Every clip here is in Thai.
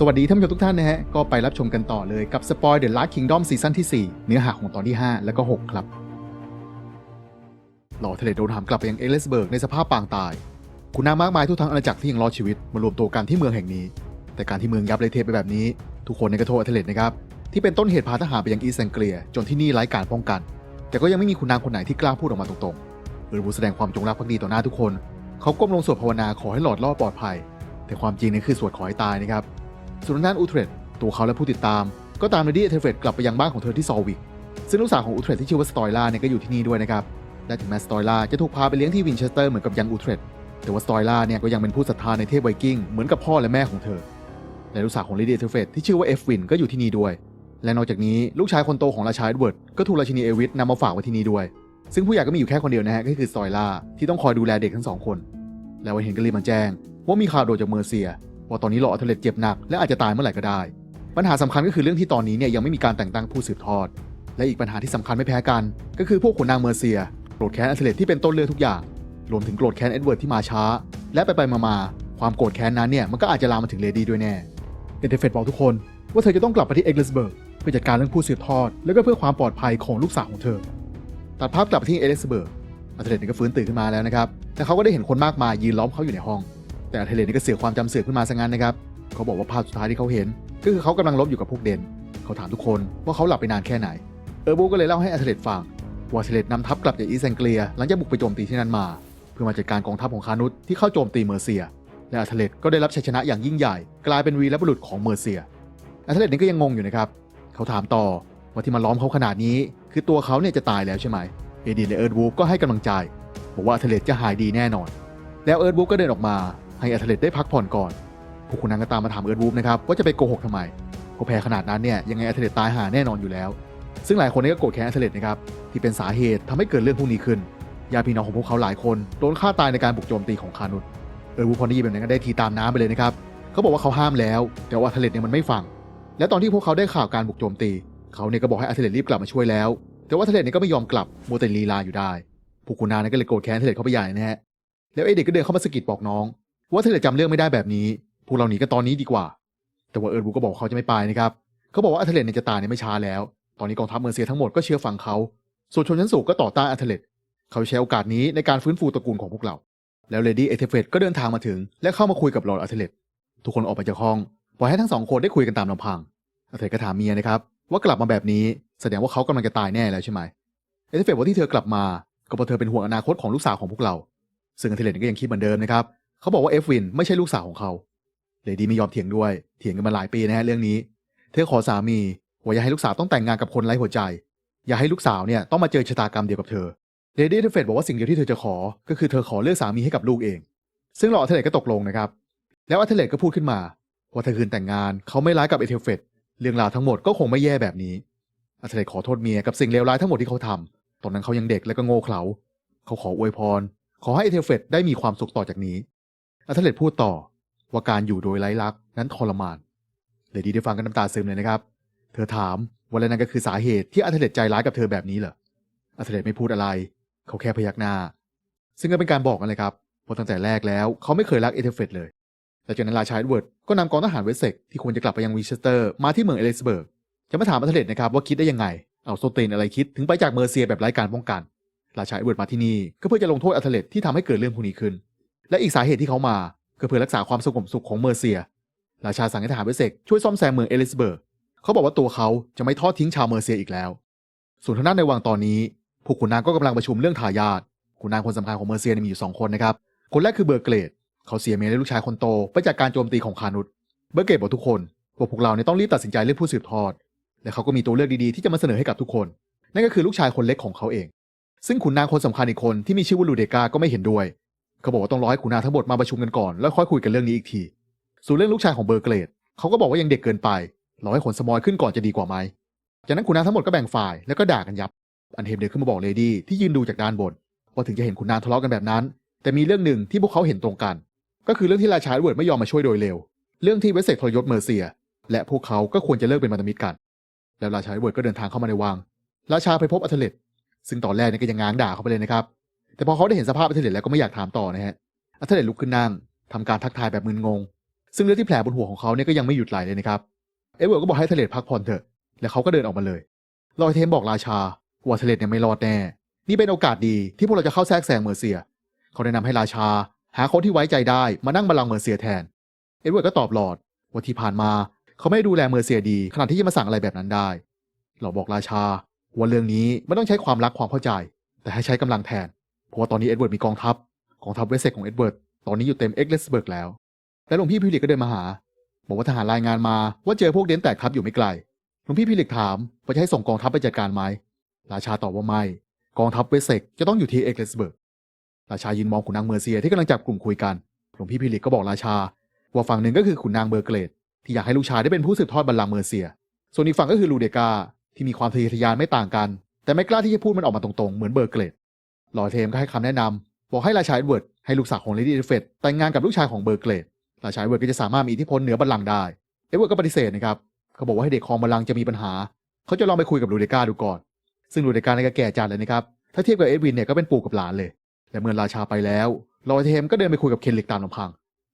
สวัสดีท่านผู้ชมทุกท่านนะฮะ ก็ไปรับชมกันต่อเลยกับ Spoil The Last Kingdom ซีซั่นที่ 4 เนื้อหาของตอนที่ 5 แล้วก็ 6 ครับ หล่อทเลโดนหามกลับไปยังเอเลสเบิร์กในสภาพปางตาย คุณนางมากมายทั่วทั้งอาณาจักรที่ยังรอดชีวิตมารวมตัวกันที่เมืองแห่งนี้ แต่การที่เมืองยับเละเทไปแบบนี้ ทุกคนในกระโทษอัเทเลตนะครับที่เป็นต้นเหตุพาทหารไปยังอีสแองเกลียจนที่นี่ไร้การป้องกัน แต่ก็ยังไม่มีคุณนางคนไหนที่กล้าพูดออกมาตรงๆเออร์บูแสดงความจงรักภักดีต่อหน้าทุกคน เขาก้มลงสวดภาวนาขอให้หลอดรอดปลอดภัย แต่ความจริงนี่คือสวดขอให้ตายนะครับ ส่วนด้านอูเทรดตัวเขาและผู้ติดตาม ก็ตามเลดี้เทเฟรดกลับไปยังบ้านของเธอที่ซอวิกซึ่งลูกสาวของอูเทรดที่ชื่อว่าสตอยล่าเนี่ยก็อยู่ที่นี่ด้วยนะครับและถึงแม้สตอยล่าจะถูกพาไปเลี้ยงที่วินเชสเตอร์เหมือนกับยังอูเทรดแต่ว่าสตอยล่าเนี่ยก็ยังเป็นผู้ศรัทธาในเทพไวกิ้งเหมือนกับพ่อและแม่ของเธอและลูกสาวของเลดี้เอเทเฟรดที่ชื่อว่าเอฟวินก็อยู่ที่นี่ด้วย และนอกจากนี้ลูกชายคนโตของราชาเอ็ดเวิร์ดก็ถูกราชินีเอวิสนำมาฝากไว้ที่นี่ด้วย ซึ่งผู้ใหญ่ก็มีอยู่แค่คนเดียวนะฮะก็คือสตอยล่าที่ต้องคอยดูแลเด็กทั้งสองคน แล้ววันเห็นก็รีบมาแจ้งว่ามีข่าวโดดจากเมอร์เซีย ว่าตอนนี้หลออัลเทเลตเจ็บหนักและอาจจะตายเมื่อไหร่ก็ได้ ปัญหาสำคัญก็คือเรื่องที่ตอนนี้เนี่ยยังไม่มีการแต่งตั้งผู้สืบทอด และอีกปัญหาที่สำคัญไม่แพ้กัน ก็คือพวกขุนนางเมอร์เซียโกรธแค้นอัลเทเลตที่เป็นต้นเรื่องทุกอย่าง รวมถึงโกรธแค้นเอ็ดเวิร์ดที่มาช้า และไปไปมาๆความโกรธแค้นนั้นเนี่ยมันก็อาจจะลามมาถึงเลดี้ด้วยแน่เอเดเฟตบอกทุกคนว่าเธอจะต้องกลับไปที่เอ็กเลสเบิร์กเพื่อจัดการเรื่องผู้สืบทอด และก็เพื่อความปลอดภัยของลูกสาวของเธอ ตัดภาพกลับไปที่เอเลสเบิร์กอัลเทเลตก็ฟื้นตื่นขึ้นมาแล้วนะครับแต่เขาก็ได้เห็นคนมากมายยืนล้อมเขาอยู่ในห้อง แต่อัลเทเลตนี่ก็เสียความจำเสื่อมขึ้นมาซะงั้นนะครับ เขาบอกว่าภาพสุดท้ายที่เขาเห็น ก็คือเขากำลังลบอยู่กับพวกเดน เขาถามทุกคนว่าเขาหลับไปนานแค่ไหน เออร์บูก็เลยเล่าให้อัลเทเลตฟังว่าอัลเทเลตนำทัพกลับจากอีสแองเกลียหลังจากบุกไปโจมตีที่นั่นมา เพื่อมาจัดการกองทัพของคานุสที่เข้าโจมตีเมอร์เซีย และอัลเทเลตก็ได้รับชัยชนะอย่างยิ่งใหญ่ กลายเป็นวีรบุรุษของเมอร์เซียอัลเทเลตนี่ก็ยังงงอยู่นะครับ เขาถามต่อว่าที่มาล้อมเขาขนาดนี้ คือตัวเขาเนี่ยจะตายแล้วใช่ไหมเอดีและเอิร์ดวูฟก็ให้กำลังใจบอกว่าอัเทเลตจะหายดีแน่นอน แล้วเอิร์ดวูฟก็เดินออกมา ให้อัลเลตได้พักผ่อนก่อนพวกคุณนางก็ตามมาถามเอิร์ดวูฟนะครับว่าจะไปโกหกทำไมเขาแพ้ขนาดนั้นเนี่ยยังไงอัลเลตตายหาแน่นอนอยู่แล้ว ซึ่งหลายคนนี่ก็โกรธแค้นอัลเลตนะครับที่เป็นสาเหตุทำให้เกิดเรื่องพวกนี้ขึ้นญาติพี่น้องของพวกเขาหลายคนโดนฆ่าตายในการบุกโจมตีของคานุสเอิร์ดวูฟพอได้ยินแบบนั้นก็ได้ทีตามน้ำไปเลยนะครับเขาบอกว่าเขาห้ามแล้ว แต่ว่าอัลเลตเนี่ยมันไม่ฟัง และตอนที่พวกเขาได้ข่าวการบุกโจมตีเขาเนี่ยก็บอกให้อัลเลตรีบกลับมาช่วยแล้ว แต่ว่าอัลเลตเนี่ยก็ไม่ยอมกลับมัวแต่ลีลาอยู่ได้พวกคุณนานก็เลยโกรธแค้นอัลเลตเข้าไปใหญ่นะฮะแล้วไอเด็กก็เดินเข้ามาสกิดบอกน้อง ว่าเทเลตจำเรื่องไม่ได้แบบนี้พวกเราหนีกันตอนนี้ดีกว่า แต่ว่าเอิร์ดบูก็บอกเขาจะไม่ไปนะครับเขาบอกว่าอัเทเลตเนี่ยจะตายเนี่ยไม่ช้าแล้ว ตอนนี้กองทัพเมอร์เซียทั้งหมดก็เชื่อฟังเขาส่วนชนชั้นสูงก็ต่อต้านอัลเทเลตเขาใช้โอกาสนี้ในการฟื้นฟูตระกูลของพวกเรา แล้วเลดี้เอเทเฟตก็เดินทางมาถึง และเข้ามาคุยกับลอร์ดอัลเทเลตทุกคนออกไปจากห้องปล่อยให้ทั้งสองคนได้คุยกันตามลำพังอัลเทเลตก็ถามเมียนะครับว่ากลับมาแบบนี้แสดงว่าเขากำลังจะตายแน่แล้วใช่ไหมเอเทเฟตบอกที่เธอกลับมาก็เพราะเธอเป็นห่วงอนาคตของลูกสาวของพวกเรา ซึ่งอัเทเลตก็ยังคิดเหมือนเดิมนะครับ เขาบอกว่าเอฟวินไม่ใช่ลูกสาวของเขาเลดี้ไม่ยอมเถียงด้วย เถียงกันมาหลายปีนะฮะเรื่องนี้ เธอขอสามีว่าอย่าให้ลูกสาวต้องแต่งงานกับคนไร้หัวใจ อย่าให้ลูกสาวเนี่ยต้องมาเจอชะตากรรมเดียวกับเธอเลดี้เทเฟตบอกว่าสิ่งเดียวที่เธอจะขอ ก็คือเธอขอเลือกสามีให้กับลูกเอง ซึ่งหลอดอัลเทเลตก็ตกลงนะครับ แล้วอัลเทเลตก็พูดขึ้นมา ว่าถ้าคืนแต่งงานเขาไม่ร้ายกับเอเทเฟตเรื่องราวทั้งหมดก็คงไม่แย่แบบนี้อัลเทเลตขอโทษเมียกับสิ่งเลวร้ายทั้งหมดที่เขาทำตอนนั้นเขายังเด็กและก็โง่เขลาเขาขออวยพร ขอให้เอเทเฟตได้มีความสุขต่อจากนี้ อัลเทเลตพูดต่อว่าการอยู่โดยไร้รักนั้นทรมานเลดี้ได้ฟังกันน้ำตาซึมเลยนะครับ เธอถามว่าแล้วนั่นก็คือสาเหตุที่อัลเทเลตใจร้ายกับเธอแบบนี้เหรออัลเทเลตไม่พูดอะไร เขาแค่พยักหน้า ซึ่งก็เป็นการบอกกันเลยครับเพราะตั้งแต่แรกแล้วเขาไม่เคยรักเอเธเฟตเลยแต่จากนั้นราชาเอ็ดเวิร์ดก็นำกองทหารเวสเซ็กที่ควรจะกลับไปยังวีเชสเตอร์มาที่เมืองเอลิสเบิร์กจะมาถามอัลเทเลตนะครับว่าคิดได้ยังไงเอาโซเตนอะไรคิดถึงไปจากเมอร์เซียแบบไร้การป้องกัน ราชาเอ็ดเวิร์ดมาที่นี่ก็เพื่อจะลงโทษอัลเทเลตที่ทำให้เกิดเรื่องพวกนี้ขึ้น และอีกสาเหตุที่เขามาก็เพื่อรักษาความสงบสุขของเมอร์เซีย ราชาสั่งให้ทหารเวสเซกช่วยซ่อมแซมเมืองเอลิสเบิร์กเขาบอกว่าตัวเขาจะไม่ทอดทิ้งชาวเมอร์เซียอีกแล้ว ส่วนทางด้านในวังตอนนี้พวกขุนนางก็กำลังประชุมเรื่องทายาทขุนนางคนสำคัญของเมอร์เซียมีอยู่สองคนนะครับ คนแรกคือเบอร์เกรดเขาเสียเมียและลูกชายคนโตไปจากการโจมตีของคานุสเบอร์เกรดบอกทุกคนว่าพวกเราเนี่ยต้องรีบตัดสินใจเลือกผู้สืบทอด และเขาก็มีตัวเลือกดีๆที่จะมาเสนอให้กับทุกคน นั่นก็คือลูกชายคนเล็กของเขาเอง ซึ่งขุนนางคนสำคัญอีกคนที่มีชื่อว่าลูเดกาก็ไม่เห็นด้วย เขาบอกว่าต้องรอให้ขุนนางทั้งหมดมาประชุมกันก่อนแล้วค่อยคุยกันเรื่องนี้อีกที ส่วนเรื่องลูกชายของเบอร์เกรดเขาก็บอกว่ายังเด็กเกินไปรอให้ขนสมอยขึ้นก่อนจะดีกว่าไหมจากนั้นขุนนางทั้งหมดก็แบ่งฝ่ายแล้วก็ด่ากันยับ อันเทมเดินขึ้นมาบอกเลดี้ที่ยืนดูจากด้านบน ว่าถึงจะเห็นขุนนางทะเลาะกันแบบนั้น แต่มีเรื่องหนึ่งที่พวกเขาเห็นตรงกัน ก็คือเรื่องที่ราชาเอ็ดเวิร์ดไม่ยอมมาช่วยโดยเร็ว เรื่องที่เวสเซกทรยศเมอร์เซีย และพวกเขาก็ควรจะเลิกเป็นพันธมิตรกัน แล้วราชาเอ็ดเวิร์ดก็เดินทางเข้ามาในวัง ราชาไปพบอัลเทเลตซึ่งตอนแรกเนี่ยก็ยังง้างด่าเขาไปเลยนะครับ แต่พอเขาได้เห็นสภาพอัลเทเลตแล้วก็ไม่อยากถามต่อนะฮะอัลเทเลตลุกขึ้นนั่งทำการทักทายแบบมึนงง ซึ่งเลือดที่แผลบนหัวของเขาเนี่ยก็ยังไม่หยุดไหลเลยนะครับเอ็ดเวิร์ดก็บอกให้เทเลตพักผ่อนเถอะ แล้วเขาก็เดินออกมาเลยลอยเทมบอกราชาว่าเทเลตเนี่ยไม่รอดแน่นี่เป็นโอกาสดีที่พวกเราจะเข้าแทรกแซงเมอร์เซีย เขาแนะนำให้ราชา หาคนที่ไว้ใจได้มานั่งบัลลังก์เมอร์เซียแทน เอ็ดเวิร์ดก็ตอบหลอดว่าที่ผ่านมาเขาไม่ดูแลเมอร์เซียดีขนาดที่จะมาสั่งอะไรแบบนั้นได้ เราบอกราชาว่าเรื่องนี้ไม่ต้องใช้ความรักความเข้าใจ แต่ให้ใช้กำลังแทน เพราะว่าตอนนี้เอ็ดเวิร์ดมีกองทัพกองทัพเวสเซกของเอ็ดเวิร์ดตอนนี้อยู่เต็มเอ็กเลสเบิร์กแล้ว และหลวงพี่พิลิกก็เดินมาหา บอกว่าทหารรายงานมาว่าเจอพวกเดนแตกทัพอยู่ไม่ไกลหลวงพี่พิลิกถามว่าจะให้ส่งกองทัพไปจัดการไหมราชาตอบว่าไม่ กองทัพเวสเซกจะต้องอยู่ที่เอ็กเลสเบิร์กราชายืนมองขุนนางเมอร์เซียที่กำลังจับกลุ่มคุยกันหลวงพี่พิลิกก็บอกราชา ว่าฝั่งหนึ่งก็คือขุนนางเบอร์เกรดที่อยากให้ลูกชายได้เป็นผู้สืบทอดบัลลังก์เมอร์เซีย ส่วนอีกฝั่งก็คือลูเดกาที่มีความทะเยอทะยานไม่ต่างกัน แต่ไม่กล้าที่จะพูดมันออกมาตรงๆ เหมือนเบอร์เกรด ลอเทมก็ให้คำแนะนำบอกให้ราชาเอ็ดเวิร์ดให้ลูกสาวของเลดี้เอเฟตแต่งงานกับลูกชายของเบอร์เกรดราชาเอ็ดเวิร์ดก็จะสามารถมีอิทธิพลเหนือบัลลังก์ได้เอ็ดเวิร์ดก็ปฏิเสธนะครับเขาบอกว่าให้เด็กคองบัลลังก์จะมีปัญหา เขาจะลองไปคุยกับลูเดกาดูก่อน ซึ่งลูเดกาเนี่ยก็แก่จัดเลยนะครับถ้าเทียบกับเอ็ดวินเนี่ยก็เป็นปู่กับหลานเลยและเมื่อราชาไปแล้วลอยเทมก็เดินไปคุยกับเคนลิกตามลำพัง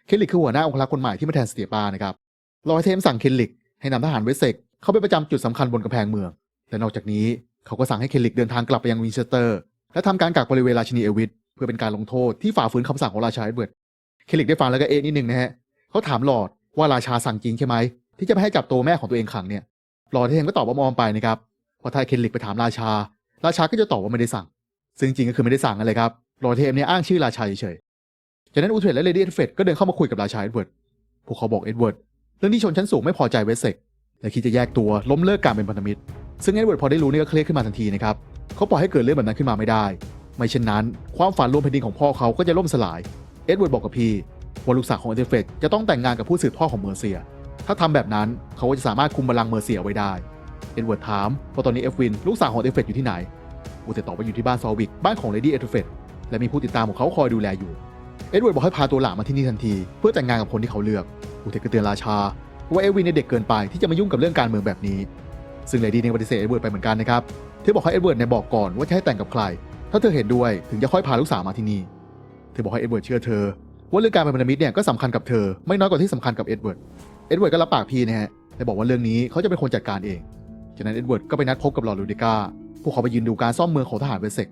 เคนลิกคือหัวหน้าองครักษ์คนใหม่ที่มาแทนสเตียปานะครับลอยเทมสั่งเคนลิกให้นำทหารเวสเซกเข้าไปประจำจุดสำคัญบนกำแพงเมือง และนอกจากนี้เขาก็สั่งให้เคนลิกเดินทางกลับไปยังวินเชสเตอร์ และทำการกักบริเวณราชินีเอวิสเพื่อเป็นการลงโทษที่ฝ่าฝืนคำสั่งของราชาเอ็ดเวิร์ดเคลิกได้ฟังแล้วก็เอะนิดนึงนะฮะเขาถามหลอดว่าราชาสั่งจริงใช่ไหมที่จะไม่ให้จับตัวแม่ของตัวเองขังเนี่ยหลอดเทมก็ตอบว่ามอมไปนะครับพอถ้าเคลิกไปถามราชา ราชาก็จะตอบว่าไม่ได้สั่ง ซึ่งจริงก็คือไม่ได้สั่งอะไรครับหลอดเทมเนี่ยอ้างชื่อราชาเฉยๆจากนั้นอูเทรดและเลดี้เอ็ดเฟดก็เดินเข้ามาคุยกับราชาเอ็ดเวิร์ดพวกเขาบอกเอ็ดเวิร์ดเรื่องที่ชนชั้นสูงไม่พอใจเวสเซกและคิดจะแยกตัวล้มเลิกการเป็นพันธมิตร ซึ่งเอ็ดเวิร์ดพอได้รู้นี่ก็เครียดขึ้นมาทันทีนะครับ เขาปล่อยให้เกิดเรื่องแบบนั้นขึ้นมาไม่ได้ ไม่เช่นนั้น ความฝันรวมแผ่นดินของพ่อเขาก็จะล่มสลาย เอ็ดเวิร์ดบอกกับพี่ว่าลูกสาวของเอเดเฟตจะต้องแต่งงานกับผู้สืบทอดของเมอร์เซีย ถ้าทำแบบนั้นเขาก็จะสามารถคุมบัลลังก์เมอร์เซียไว้ได้ เอ็ดเวิร์ดถามว่าตอนนี้เอฟวินลูกสาวของเอเดเฟตอยู่ที่ไหนอูเตตอบว่าอยู่ที่บ้านซอวิกบ้านของเลดี้เอเดเฟตและมีผู้ติดตามของเขาคอยดูแลอยู่ เอ็ดเวิร์ดบอกให้พาตัวหลานมาที่นี่ทันที เพื่อแต่งงานกับคนที่เขาเลือกอูเตก็เตือนราชา ว่าเอฟวินเนี่ยเด็กเกินไปที่จะมายุ่งกับเรื่องการเมืองแบบนี้ ซึ่งเลดี้เนี่ยปฏิเสธเอ็ดเวิร์ดไปเหมือนกันนะครับ เธอบอกให้เอ็ดเวิร์ดเนี่ยบอกก่อนว่าจะให้แต่งกับใคร ถ้าเธอเห็นด้วยถึงจะค่อยพาลูกสาวมาที่นี่ เธอบอกให้เอ็ดเวิร์ดเชื่อเธอ ว่าเรื่องการเป็นพันธมิตรเนี่ยก็สำคัญกับเธอไม่น้อยกว่าที่สำคัญกับเอ็ดเวิร์ด เอ็ดเวิร์ดก็รับปากพี่นะฮะแต่บอกว่าเรื่องนี้เขาจะเป็นคนจัดการเอง จากนั้นเอ็ดเวิร์ดก็ไปนัดพบกับลอร์ดลูดิก้าพวกเขาไปยืนดูการซ่อมเมืองของทหารเวสเซก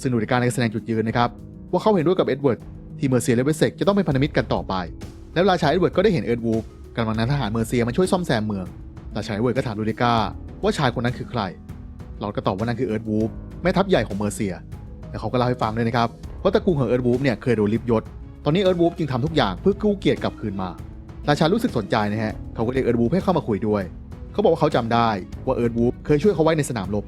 ซึ่งลูดิก้าได้แสดงจุดยืนนะครับว่าเขาเห็นด้วยกับเอ็ดเวิร์ดที่เมอร์เซียและเวสเซกจะต้องเป็นพันธมิตรกันต่อไป แล้วราชาเอ็ดเวิร์ดก็ได้เห็นเอิร์ดวูฟกำลังนำทหารเมอร์เซียมาช่วยซ่อมแซมเมืองราชาเอ็ดเวิร์ดก็ถามลูดิก้าว่าชายคนนั้นคือใคร ลอดก็ตอบว่านั่นคือเอิร์ดวูฟแม่ทัพใหญ่ของเมอร์เซียแล้วเขาก็เล่าให้ฟังด้วยนะครับว่าตระกูลของเอิร์ดวูฟเนี่ยเคยโดนลิบยศ ตอนนี้เอิร์ดวูฟจึงทำทุกอย่างเพื่อกู้เกียรติกลับคืนมา ราชารู้สึกสนใจนะฮะ เขาก็เรียกเอิร์ดวูฟให้เข้ามาคุยด้วย เขาบอกว่าเขาจำได้ว่าเอิร์ดวูฟเคยช่วยเขาไว้ในสนามรบ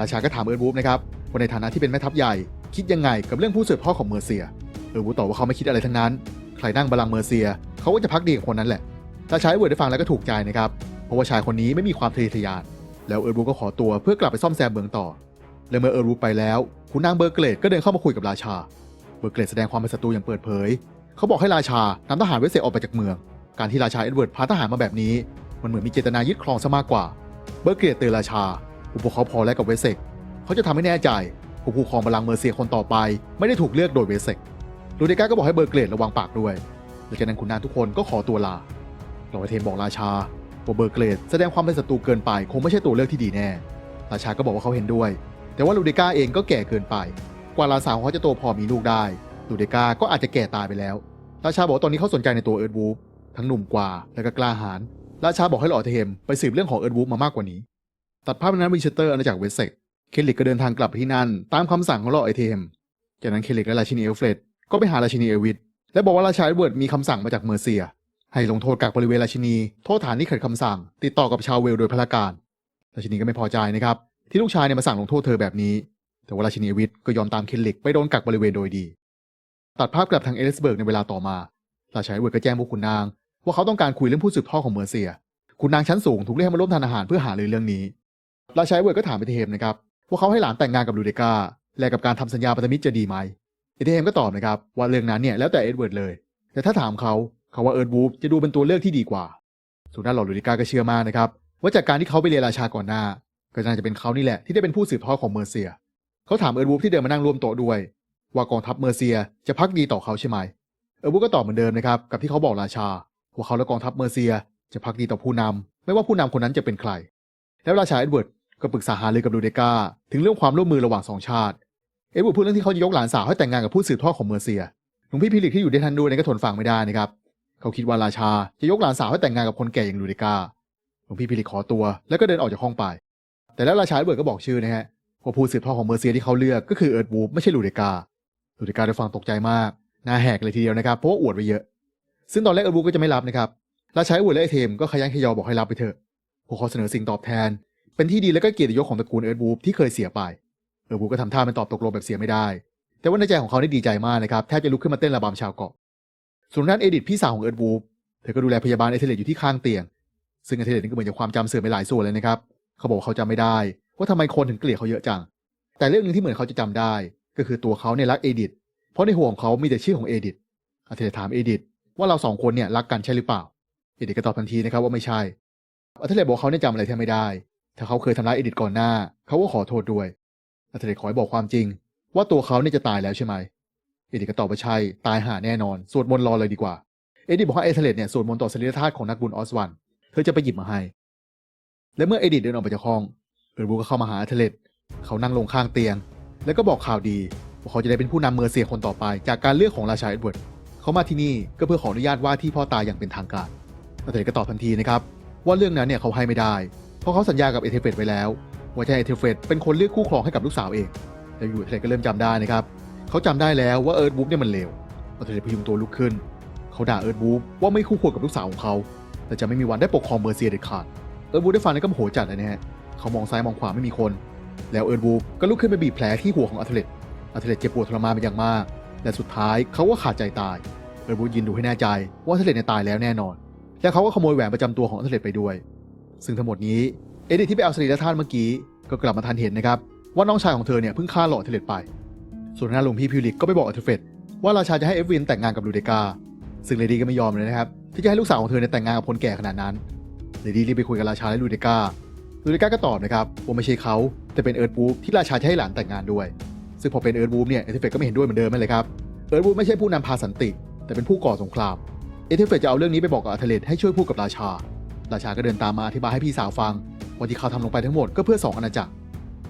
ราชาก็ถามเอิร์ดวูฟนะครับว่าในฐานะที่เป็นแม่ทัพใหญ่คิดยังไงกับเรื่องผู้สืบทอดของเมอร์เซีย เอิร์ดวูฟตอบว่าเขาไม่คิดอะไรทั้งนั้น ใครนั่งบัลลังก์เมอร์เซีย เขาก็จะพักดีกับคนนั้นแหละ ราชาเอิร์ดวูฟได้ฟังแล้วก็ถูกใจนะครับ เพราะว่าชายคนนี้ไม่มีความทะเยอทะยาน แล้วเอิร์ดวูก็ขอตัวเพื่อกลับไปซ่อมแซมเมืองต่อ และเมื่อเอิร์ดวูไปแล้วขุนนางเบอร์เกรดก็เดินเข้ามาคุยกับราชา เบอร์เกรดแสดงความเป็นศัตรูอย่างเปิดเผย เขาบอกให้ราชานำทหารเวสเซกออกไปจากเมือง การที่ราชาเอ็ดเวิร์ดพาทหารมาแบบนี้ มันเหมือนมีเจตนายึดครองซะมากกว่า เบอร์เกรดเตือนราชาผู้พวกเขาพอแล้วกับเวสเซกเขาจะทำให้แน่ใจผู้ผู้ครองบัลลังเมอร์เซียคนต่อไป ไม่ได้ถูกเลือกโดยเวสเซกลูเดก้าก็บอกให้เบอร์เกรดระวังปากด้วยหลังจากนั้นขุนนางทุกคนก็ขอตัวลาลอยเทนบอกราชา ว่าเบอร์เกรดแสดงความเป็นศัตรูเกินไป คงไม่ใช่ตัวเลือกที่ดีแน่ ราชาก็บอกว่าเขาเห็นด้วย แต่ว่าลูเดกาเองก็แก่เกินไป กว่าหลานสาวของเขาจะโตพอมีลูกได้ ลูเดกาก็อาจจะแก่ตายไปแล้ว ราชาบอกว่าตอนนี้เขาสนใจในตัวเอิร์ดวูฟทั้งหนุ่มกว่าและก็กล้าหาญ ราชาบอกให้หลอร์ดเทมไปสืบเรื่องของเอิร์ดวูฟมามากกว่านี้ ตัดภาพนั้นวินเชสเตอร์อาณาจักรเวสเซกเคลลิกก็เดินทางกลับไปที่นั่น ตามคำสั่งของหลอร์ดไอเทม จากนั้นเคลลิกและราชินีเอลเฟรดก็ไปหาราชินีเอวิดและบอกว่าราชาเอเวิร์ดมีคำสั่งมาจากเมอร์เซีย ให้ลงโทษกักบริเวณราชินี โทษฐานที่ขัดคำสั่ง ติดต่อกับชาวเวลโดยพลการ ราชินีก็ไม่พอใจนะครับ ที่ลูกชายเนี่ยมาสั่งลงโทษเธอแบบนี้ แต่ว่าราชินีเอลวิดก็ยอมตามเคลลิกไปโดนกักบริเวณโดยดี ตัดภาพกลับทางเอลิสเบิร์กในเวลาต่อมา ราชาเอ็ดเวิร์ดก็แจ้งพวกขุนนาง ว่าเขาต้องการคุยเรื่องผู้สืบทอดของเมอร์เซียขุนนางชั้นสูงถูกเรียกมาร่วมทานอาหารเพื่อหารือเรื่องนี้ ราชาเอ็ดเวิร์ดก็ถามไปเทมนะครับว่าเขาให้หลานแต่งงานกับลูเดกาแลกกับการทำสัญญาพันธมิตรจะดีไหมเอเทมก็ตอบนะครับว่าเรื่องนั้นเนี่ยแล้วแต่เอ็ดเวิร์ดเลย แต่ถ้าถามเขา เขาว่าเอิร์ดวูฟจะดูเป็นตัวเลือกที่ดีกว่าส่วนด้านหลอดลูเดกาก็เชื่อมากนะครับว่าจากการที่เขาไปเรียนราชาก่อนหน้า ก็น่าจะเป็นเขานี่แหละที่ได้เป็นผู้สืบทอดของเมอร์เซีย เขาถามเอิร์ดวูฟที่เดินมานั่งร่วมโต๊ะด้วย ว่ากองทัพเมอร์เซียจะพักดีต่อเขาใช่ไหม เอิร์ดวูฟก็ตอบเหมือนเดิมนะครับกับที่เขาบอกราชาว่าเขาและกองทัพเมอร์เซียจะพักดีต่อผู้นำไม่ว่าผู้นำคนนั้นจะเป็นใคร แล้วราชาเอ็ดเวิร์ดก็ปรึกษาหารือกับลูเดกาถึงเรื่องความร่วมมือระหว่างสองชาติ เอ็ดเวิร์ดพูดเรื่องที่เขาจะยกหลานสาวให้แต่งงานกับผู้สืบทอดของเมอร์เซียหลวงพี่พิลิกที่อยู่ด้วยทันด้วยนก็ทนฟังไม่ได้นะครับ เขาคิดว่าราชาจะยกหลานสาวให้แต่งงานกับคนแก่อย่างลูเดกาหลวงพี่พิลิขอตัว แล้วก็เดินออกจากห้องไป แต่แล้วราชาเอ็ดเวิร์ดก็บอกชื่อนะฮะว่าผู้สืบทอดของเมอร์เซียที่เขาเลือกก็คือเอิร์ดวูฟไม่ใช่ลูเดกาลูเดกาได้ฟังตกใจมากหน้าแหกเลยทีเดียวนะครับเพราะว่าอวดไว้เยอะ ซึ่งตอนแรกเอิร์ดวูฟก็จะไม่รับนะครับราชาเอ็ดเวิร์ดและไอเทมก็ขยันขยอบอกให้รับไปเถอะพวกเขาเสนอสิ่งตอบแทน เป็นที่ดีและก็เกียรติยศของตระกูลเอิร์ดวูฟที่เคยเสียไปเอิร์ดวูฟก็ทำท่าเป็นตอบตกลงแบบเสียไม่ได้ แต่ว่าในใจของเขาได้ดีใจมากนะครับแทบจะลุกขึ้นมาเต้นระบำชาวเกาะ ส่วนด้านเอดิทพี่สาวของเอิร์ดวูฟเธอก็ดูแลพยาบาลเอเทเลตอยู่ที่ข้างเตียง ซึ่งเอเทเลตนี่ก็เหมือนจะความจำเสื่อมไปหลายส่วนเลยนะครับเขาบอกเขาจำไม่ได้ว่าทำไมคนถึงเกลียดเขาเยอะจัง แต่เรื่องหนึงที่เหมือนเขาจะจำได้ ก็คือตัวเขาเนี่ยรักเอดิทเพราะในหัวของเขามีแต่ชื่อของเอดิทเอเทเลตถามเอดิทว่าเราสองคนเนี่ยรักกันใช่หรือเปล่าเอดิทก็ตอบทันทีนะครับว่าไม่ใช่เอเทเลตบอกเขาเนี่ยจำอะไรแทบไม่ได้ ถ้าเขาเคยทำร้ายเอดิทก่อนหน้าเขาก็ขอโทษด้วยเอเทเลตขอให้บอกความจริง ว่าตัวเขาเนี่ยจะตายแล้วใช่ไหม เอดิทก็ตอบว่าใช่ตายหาแน่นอน สวดมนต์รอเลยดีกว่า เอดิบอกว่าเอเธเลตเนี่ยสวดมนต์ต่อสรีรธาตุของนักบุญออสวัน เธอจะไปหยิบมาให้ และเมื่อเอดิเดินออกไปจากห้องเอร์บูก็เข้ามาหาเอเธเลตเขานั่งลงข้างเตียง แล้วก็บอกข่าวดีว่าเขาจะได้เป็นผู้นำเมอร์เซียคนต่อไป จากการเลือกของราชาเอ็ดเวิร์ดเขามาที่นี่ก็เพื่อขออนุญาตว่าที่พ่อตายอย่างเป็นทางการเอเธเลตก็ตอบทันทีนะครับว่าเรื่องนั้นเนี่ยเขาให้ไม่ได้ เพราะเขาสัญญากับเอเธเฟตไว้แล้วว่าจะเอเธเฟตเป็นคนเลือกคู่ครองให้กับลูกสาวเองแล้วอยู่เอเธเลตก็เริ่มจำได้นะครับ เขาจำได้แล้วว่าเอิร์ดบูฟเนี่ยมันเลวเอเธเลตพยุงตัวลุกขึ้น เขาด่าเอิร์ดบูฟว่าไม่คู่ควรกับลูกสาวของเขา แต่จะไม่มีวันได้ปกครองเมอร์เซียเด็ดขาด เอิร์ดบูฟได้ฟังแล้วก็โมโหจัดเลยนะฮะ เขามองซ้ายมองขวาไม่มีคน แล้วเอิร์ดบูฟก็ลุกขึ้นไปบีบแผลที่หัวของอัธเลตอัธเลตเจ็บปวดทรมานเป็นอย่างมาก และสุดท้ายเขาก็ขาดใจตาย เอิร์ดบูฟยินดูให้แน่ใจว่าอัธเลตเนี่ยตายแล้วแน่นอน และเขาก็ขโมยแหวนประจำตัวของอัธเลตไปด้วย ซึ่งทั้งหมดนี้เอดิทที่ไปเอาสรีระธาตุเมื่อกี้ก็กลับมาทันเห็นนะครับว่าน้องชายของเธอเนี่ยเพิ่งฆ่าหลอดอัธเลตไป ส่วนหน้าหลวงพี่พิวลิกก็ไปบอกอัธเฟตว่าราชาจะให้เอฟวินแต่งงานกับลูเดกา ซึ่งเลดี้ก็ไม่ยอมเลยนะครับ ที่จะให้ลูกสาวของเธอเนี่ยแต่งงานกับคนแก่ขนาดนั้นเลดี้รีบไปคุยกับราชาและลูเดกาลูเดกาก็ตอบนะครับว่าไม่ใช่เขาแต่เป็นเอิร์ธบูฟที่ราชาจะให้หลานแต่งงานด้วย ซึ่งพอเป็นเอิร์ธบูฟเนี่ยเอทิเฟตก็ไม่เห็นด้วยเหมือนเดิมเลยครับเอิร์ธบูฟไม่ใช่ผู้นำพาสันติ แต่เป็นผู้ก่อสงครามเอทิเฟตจะเอาเรื่องนี้ไปบอกกับอัธเทเลตให้ช่วยพูดกับราชา ราชาก็เดินตามมาอธิบายให้พี่สาวฟังว่าที่เขาทำลงไปทั้งหมดก็เพื่อสองอาณาจักร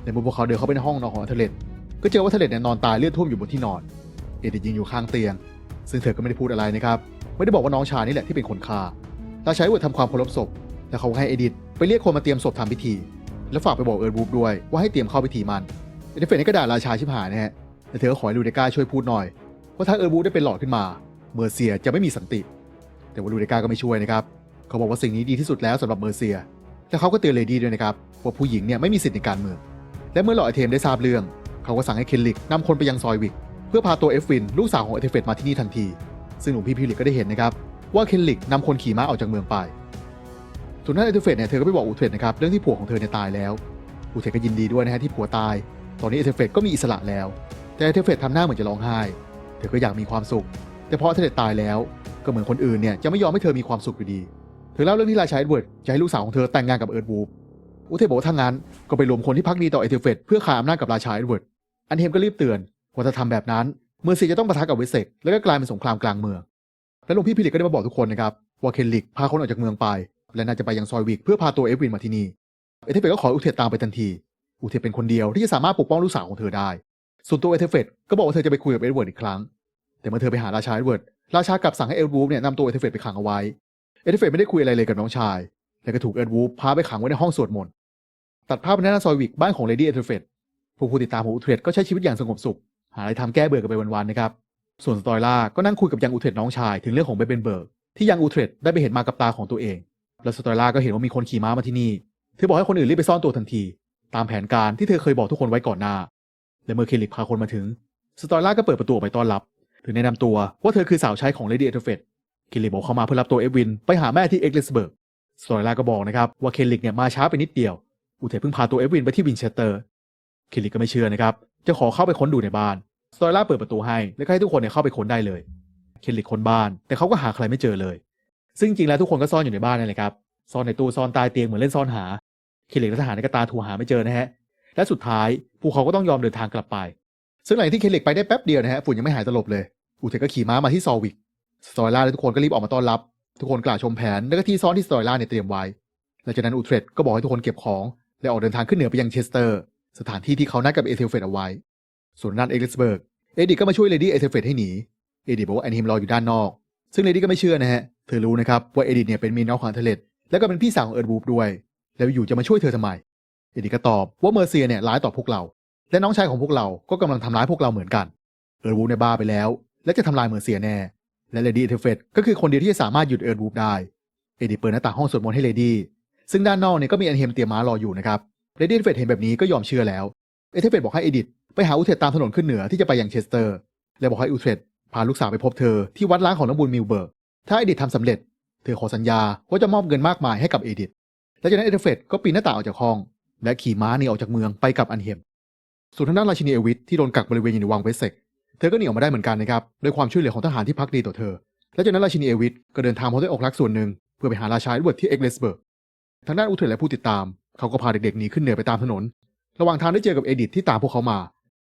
ในเมื่อพวกเขาเดินเข้าไปในห้องนอนของอัธเลต ก็เจอว่าอัธเลตเนี่ยนอนตายเลือดท่วมอยู่บนที่นอน เอดิยิงอยู่ข้างเตียง ซึ่งเธอก็ไม่ได้พูดอะไรนะครับไม่ได้บอกว่าน้องชายนี่แหละที่เป็นคนฆ่าราชาเวิร์ดทำความเคารพศพ แล้วเขาให้เอดิทไปเรียกคนมาเตรียมศพทำพิธี แล้วฝากไปบอกเอิร์ดบูฟด้วยว่าให้เตรียมเข้าพิธีมันเอดิเฟนก็ด่าราชาชิบหายนะฮะแต่เธอก็ขอให้ลูเดก้าช่วยพูดหน่อยว่าถ้าเอิร์ดบูฟได้เป็นหลอดขึ้นมา เมอร์เซียจะไม่มีสันติ แต่ว่าลูเดก้าก็ไม่ช่วยนะครับเขาบอกว่าสิ่งนี้ดีที่สุดแล้วสำหรับเมอร์เซีย แล้วเขาก็เตือนเลดี้ด้วยนะครับว่าผู้หญิงเนี่ยไม่มีสิทธิ์ในการเมืองและเมื่อหลอดไอเทมได้ทราบเรื่อง เขาก็สั่งให้เคนลิกนำคนไปยังซอยวิก เพื่อพาตัวเอฟวินลูกสาวของเอเทเฟตมาที่นี่ทันที ซึ่งหลวงพี่พิลิกก็ได้เห็นนะครับว่าเคนลิกนำคนขี่ม้าออกจากเมืองไปส่วนด้านเอเทเฟตเนี่ยเธอก็ไปบอกอูเทรดนะครับเรื่องที่ผัวของเธอเนี่ยตายแล้วอูเทรดก็ยินดีด้วยนะฮะที่ผัวตาย ตอนนี้เอเทเฟตก็มีอิสระแล้ว แต่เอเทเฟตทำหน้าเหมือนจะร้องไห้ เธอก็อยากมีความสุข แต่พอเอเทเฟตตายแล้วก็เหมือนคนอื่นเนี่ยจะไม่ยอมให้เธอมีความสุขอยู่ดีเธอเล่าเรื่องที่ราชาเอ็ดเวิร์ดจะให้ลูกสาวของเธอแต่งงานกับเอิร์ดวูฟอูเทบอกว่าถ้างั้นก็ไปรวมคนที่พักดีต่อเอเทเฟตเพื่อขายอำนาจกับราชาเอ็ดเวิร์ด อันเทมก็รีบเตือนว่าถ้าทำแบบนั้น เมอร์ซีจะต้องปะทะกับเวสเซกแล้วก็กลายเป็นสงครามกลางเมือง และหลวงพี่พิลิกก็ได้มาบอกทุกคนนะครับว่าเคนลิกพาคนออกจากเมืองไป และน่าจะไปยังซอยวิกเพื่อพาตัวเอฟวินมาที่นี่ เอเทเฟตก็ขออุเทตตามไปทันที อุเทตเป็นคนเดียวที่จะสามารถปกป้องลูกสาวของเธอได้ ส่วนตัวเอเทเฟตก็บอกว่าเธอจะไปคุยกับเอ็ดเวิร์ดอีกครั้ง แต่เมื่อเธอไปหาราชาเอ็ดเวิร์ด ราชากลับสั่งให้เอ็ดวูฟเนี่ยนำตัวเอเทเฟตไปขังเอาไว้ เอเทเฟตไม่ได้คุยอะไรเลยกับน้องชาย และก็ถูกเอ็ดวูฟพาไปขังไว้ในห้องสวดมนต์ ตัดภาพไปหน้าซอยวิกบ้านของเลดี้เอเทเฟต ผู้ผู้ติดตามของอุเทตก็ใช้ชีวิตอย่างสงบสุข หาอะไรทำแก้เบื่อกันไปวันๆนะครับ ส่วนสตอยล่าก็นั่งคุยกับยังอูเทรดน้องชายถึงเรื่องของเบเบนเบิร์กที่ยังอูเทรดได้ไปเห็นมากับตาของตัวเอง แล้วสตอยล่าก็เห็นว่ามีคนขี่ม้ามาที่นี่ เธอบอกให้คนอื่นรีบไปซ่อนตัวทันที ตามแผนการที่เธอเคยบอกทุกคนไว้ก่อนหน้า และเมื่อเคลิกพาคนมาถึง สตอยล่าก็เปิดประตูออกไปต้อนรับถึงแนะนำตัวว่าเธอคือสาวใช้ของเลดี้เอเทเฟตเคลิกบอกเข้ามาเพื่อรับตัวเอวินไปหาแม่ที่เอ็กเลสเบิร์กสตอยล่าก็บอกนะครับว่าเคลิกเนี่ยมาช้าไปนิดเดียวอูเทรดเพิ่งพาตัวเอวินไปที่วินเชสเตอร์เคลิกก็ไม่เชื่อนะครับ จะขอเข้าไปค้นดูในบ้านสตอยล่าเปิดประตูให้ แล้วก็ให้ทุกคนเนี่ยเข้าไปค้นได้เลยเคนลิกค้นบ้าน แต่เขาก็หาใครไม่เจอเลย ซึ่งจริงแล้วทุกคนก็ซ่อนอยู่ในบ้านนั่นแหละครับ ซ่อนในตู้ซ่อนใต้เตียงเหมือนเล่นซ่อนหาเคนลิกและทหารในกระตาถูหาไม่เจอนะฮะ และสุดท้ายพวกเขาก็ต้องยอมเดินทางกลับไป ซึ่งหลังที่เคนลิกไปได้แป๊บเดียวนะฮะ ฝุ่นยังไม่หายตลบเลย อูเทก็ขี่ม้ามาที่ซอวิก สตอยล่าและทุกคนก็รีบออกมาต้อนรับ ทุกคนกล่าวชมแผนและก็ที่ซ้อนที่สตอยล่าเนี่ยเตรียมไว้หลังจากนั้นอูเทรดก็บอกให้ทุกคนเก็บของ และออกเดินทางขึ้นเหนือไปยังเชสเตอร์ สถานที่ที่เขานัดกับเอเธลเฟดเอาไว้ ส่วนด้านเอลิสเบิร์ก เอดิก็มาช่วยเลดี้เอเธลเฟดให้หนี เอดิบอกว่าแอนฮิมรออยู่ด้านนอก ซึ่งเลดี้ก็ไม่เชื่อนะฮะ เธอรู้นะครับว่าเอดิเนี่ยเป็นมีน้อยของเทเลตแล้วก็เป็นพี่สาวของเอิร์ดวูฟด้วย แล้วอยู่จะมาช่วยเธอทำไม เอดิก็ตอบว่าเมอร์เซียเนี่ยร้ายต่อพวกเรา และน้องชายของพวกเราก็กำลังทำร้ายพวกเราเหมือนกัน เอิร์ดวูฟในยบ้าไปแล้ว และจะทำลายเมอร์เซียแน่ และเลดี้เอเธลเฟดก็คือคนเดียวที่จะสามารถหยุดเอิร์ดวูฟได้ เอดิเปิดหน้าต่างห้องสวดมนต์ให้เลดี้ซึ่งด้านนอกเนี่ยก็มีแอนเฮมเตรียมม้ารออยู่นะครับ เลดี้เอเธลเฟดเห็นแบบนี้ก็ยอมเชื่อแล้ว เอเธเฟดบอกให้เอดิทไปหาอุเทรดตามถนนขึ้นเหนือที่จะไปยังเชสเตอร์ และบอกให้อุเทรดพาลูกสาวไปพบเธอที่วัดล้างของนักบุญมิลเบิร์ก ถ้าเอดิททำสำเร็จ เธอขอสัญญาว่าจะมอบเงินมากมายให้กับเอดิทและจากนั้นเอเธเฟดก็ปีนหน้าต่างออกจากห้อง และขี่ม้าหนีออกจากเมืองไปกับอันเฮมส่วนทางด้านราชินีเอวิทที่โดนกักบริเวณอยู่ในวังเวสเซกเธอก็หนีออกมาได้เหมือนกันนะครับด้วยความช่วยเหลือของทหารที่พักดีต่อเธอ และจากนั้นราชินีเอวิทก็เดินทางพร้อมด้วยอกรักส่วนหนึ่งเพื่อไปหาราชาเอ็ดเวิร์ดที่เอ็กเลสเบิร์กทางด้านอุเทรดและผู้ติดตาม เขาก็พาเด็กๆหนีขึ้นเหนือไปตามถนน ระหว่างทางได้เจอกับเอดิทที่ตามพวกเขามา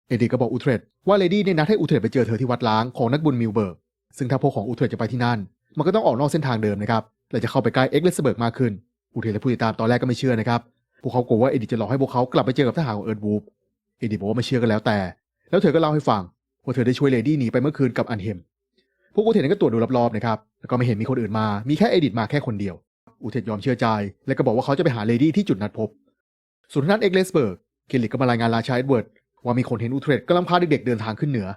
เอดิทก็บอกอุเทรดว่าเลดี้เนี่ยนัดให้อุเทรดไปเจอเธอที่วัดล้างของนักบุญมิลเบิร์ก ซึ่งถ้าพวกของอุเทรดจะไปที่นั่น มันก็ต้องออกนอกเส้นทางเดิมนะครับ และจะเข้าไปใกล้เอ็กเลสเบิร์กมากขึ้นอุเทรดและผู้ติดตามตอนแรกก็ไม่เชื่อนะครับ พวกเขากลัวว่าเอดิทจะหลอกให้พวกเขากลับไปเจอกับทหารของเอิร์ดวูฟ เอดิทบอกว่าไม่เชื่อกันแล้วแต่ แล้วเธอก็เล่าให้ฟังว่าเธอได้ช่วยเลดี้หนีไปเมื่อคืนกับอันเฮมพวกอุเทรดก็ตรวจดูรอบๆนะครับ แล้วก็ไม่เห็นมีคนอื่นมา มีแค่เอดิทมาแค่คนเดียว อุเทรดยอมเชื่อใจ และก็บอกว่าเขาจะไปหาเลดี้ที่จุดนัดพบส่วนทางด้านเอ็กเลสเบิร์กเคลลิกก็มารายงานราชาเอ็ดเวิร์ดว่ามีคนเห็นอุเทรดกำลังพาเด็กๆเดินทางขึ้นเหนือ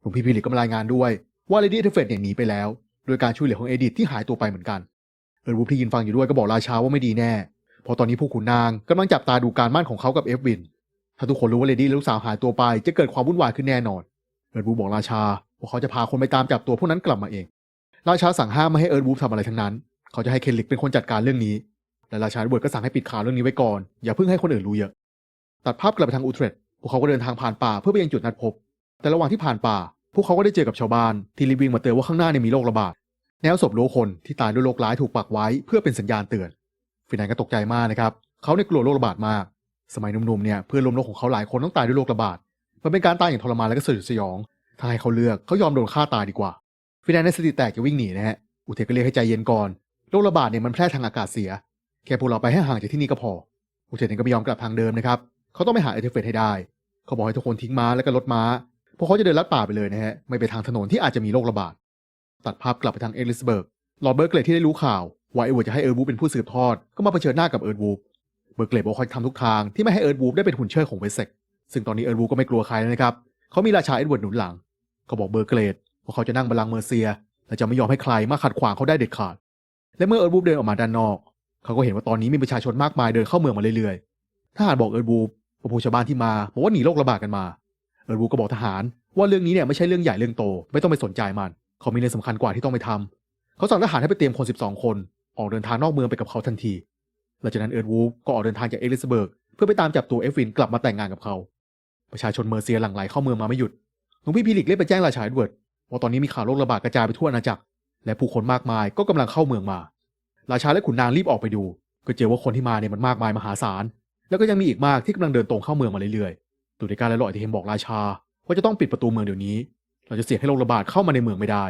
หลวงพี่พิลิกก็มารายงานด้วย ว่าเลดี้เอเทเฟดเนี่ยหนีไปแล้ว โดยการช่วยเหลือของเอดิทที่หายตัวไปเหมือนกัน เอิร์ดวูฟที่ยินฟังอยู่ด้วยก็บอกราชาว่าไม่ดีแน่เพราะตอนนี้ผู้ขุนนางกำลังจับตาดูการมั่นของเขากับเอฟวิน ถ้าทุกคนรู้ว่าเลดี้และลูกสาวหายตัวไป จะเกิดความวุ่นวายขึ้นแน่นอน เอิร์ดวูฟบอกราชาว่าเขาจะพาคนไปตามจับตัวพวกนั้นกลับมาเอง ราชาสั่งห้ามไม่ให้เอิร์ดวูฟทำอะไรทั้งนั้น เขาจะให้เคลลิกเป็นคนจัดการเรื่องนี้ และราชาเวิร์ดก็สั่งให้ปิดข่าวเรื่องนี้ไว้ก่อน อย่าเพิ่งให้คนอื่นรู้เยอะ ตัดภาพกลับไปทางอูเทรดพวกเขาก็เดินทางผ่านป่าเพื่อไปยังจุดนัดพบ แต่ระหว่างที่ผ่านป่า พวกเขาก็ได้เจอกับชาวบ้านที่รีบวิ่งมาเตือนว่าข้างหน้าเนี่ยมีโรคระบาด แนวศพโลคนที่ตายด้วยโรคร้ายถูกปักไว้เพื่อเป็นสัญญาณเตือน ฟินันก็ตกใจมากนะครับ เขาเนี่ยกลัวโรคระบาดมาก สมัยหนุ่มๆเนี่ยเพื่อนร่วมโลกของเขาหลายคนต้องตายด้วยโรคระบาด มันเป็นการตายอย่างทรมานและก็สยดสยอง ถ้าให้เขาเลือกเขายอมโดนฆ่าตายดีกว่า ฟินันในสติแตกจะวิ่งหนีนะฮะ อุเทก็เรียกให้ใจเย็นก่อน โรคระบาดเนี่ยมันแพร่ทางอากาศเสีย แค่พวกเราไปให้ห่างจากที่นี่ก็พออุเทนเองก็ไม่ยอมกลับทางเดิมนะครับ เขาต้องไปหาเอเธเฟตให้ได้ เขาบอกให้ทุกคนทิ้งม้าแล้วก็รถม้า พวกเขาจะเดินลัดป่าไปเลยนะฮะ ไม่ไปทางถนนที่อาจจะมีโรคระบาด ตัดภาพกลับไปทางเอลิสเบิร์ก ลอร์ดเบิร์กเกลดที่ได้รู้ข่าวว่าเอเวิร์ดจะให้เอิร์ดวูเป็นผู้สืบทอด ก็มาเผชิญหน้ากับเอิร์ดวูเบิร์กเกลดบอกเขาจะทำทุกทางที่ไม่ให้เอิร์ดวูได้เป็นหุ่นเชิดของเวสเซกซึ่งตอนนี้เอิร์ดวูก็ไม่กลัวใครแล้วนะครับ เขามีราชาเอ็ดเวิร์ดหนุนหลัง เขาบอกเบิร์เกลดว่าเขาจะนั่งบัลลังก์เมอร์เซียและจะไม่ยอมให้ใครมาขัดขวางเขาได้เด็ดขาด และเมื่อเอิร์ดวูฟเดินออกมาด้านนอก เขาก็เห็นว่าตอนนี้มีประชาชนมากมายเดินเข้าเมืองมาเรื่อยๆทหารบอกเอิร์ดวูฟว่าผู้ชาวบ้านที่มาบอกว่าหนีโรคระบาดกันมา เอิร์ดวูฟก็บอกทหาร ว่าเรื่องนี้เนี่ยไม่ใช่เรื่องใหญ่เรื่องโต ไม่ต้องไปสนใจมัน เขามีเรื่องสำคัญกว่าที่ต้องไปทำเขาสั่งทหารให้ไปเตรียมคน 12 คนออกเดินทางนอกเมืองไปกับเขาทันที หลังจากนั้นเอิร์ดวูฟก็ออกเดินทางจากเอลิสเบิร์กเพื่อไปตามจับตัวเอฟวินกลับมาแต่งงานกับเขา ประชาชนเมอร์เซียหลั่งไหลเข้าเมืองมาไม่หยุดหลวงพี่พีลิกเรียกไปแจ้งราชาเอ็ดเวิร์ดว่าตอนนี้มีข่าวโรคระบาดกระจายไปทั่วอาณาจักร และผู้คนมากมายก็กำลังเข้าเมืองมา ราชาและขุนนางรีบออกไปดู ก็เจอว่าคนที่มาเนี่ยมันมากมายมหาศาล แล้วก็ยังมีอีกมากที่กำลังเดินตรงเข้าเมืองมาเรื่อยๆตุริการและลอยที่เห็นบอกราชาว่าจะต้องปิดประตูเมืองเดี๋ยวนี้ เราจะเสี่ยงให้โรคระบาดเข้ามาในเมืองไม่ได้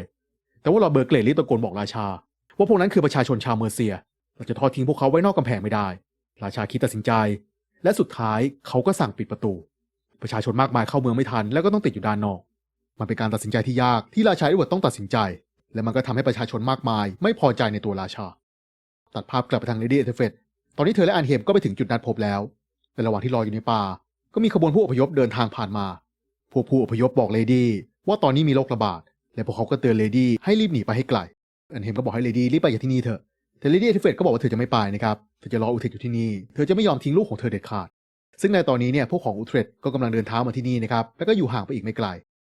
แต่ว่าลอร์ดเบอร์เกลดรีบตะโกนบอกราชา ว่าพวกนั้นคือประชาชนชาวเมอร์เซีย เราจะทอดทิ้งพวกเขาไว้นอกกำแพงไม่ได้ ราชาคิดตัดสินใจ และสุดท้ายเขาก็สั่งปิดประตู ประชาชนมากมายเข้าเมืองไม่ทัน แล้วก็ต้องติดอยู่ด้านนอก มันเป็นการตัดสินใจที่ยากที่ราชาเอ็ดเวิร์ดต้องตัดสินใจ และมันก็ทำให้ประชาชนมากมาย ไม่พอใจในตัวราชา ตัดภาพกลับไปทางเลดี้เอเธเฟตตอนนี้เธอและอันเฮมก็ไปถึงจุดนัดพบแล้ว ในระหว่างที่รออยู่ในป่า ก็มีขบวนผู้อพยพเดินทางผ่านมา พวกผู้อพยพบอกเลดี้ว่าตอนนี้มีโรคระบาด และพวกเขาก็เตือนเลดี้ให้รีบหนีไปให้ไกล อันเฮมก็บอกให้เลดี้รีบไปจากที่นี่เถอะ แต่เลดี้เอเธเฟตก็บอกว่าเธอจะไม่ไปนะครับ เธอจะรออุเทรดอยู่ที่นี่ เธอจะไม่ยอมทิ้งลูกของเธอเด็ดขาด ซึ่งในตอนนี้เนี่ยพวกของอุเทรดก็กำลังเดินเท้ามาที่นี่นะครับ แล้วก็อยู่ห่างไปอีกไม่ไกล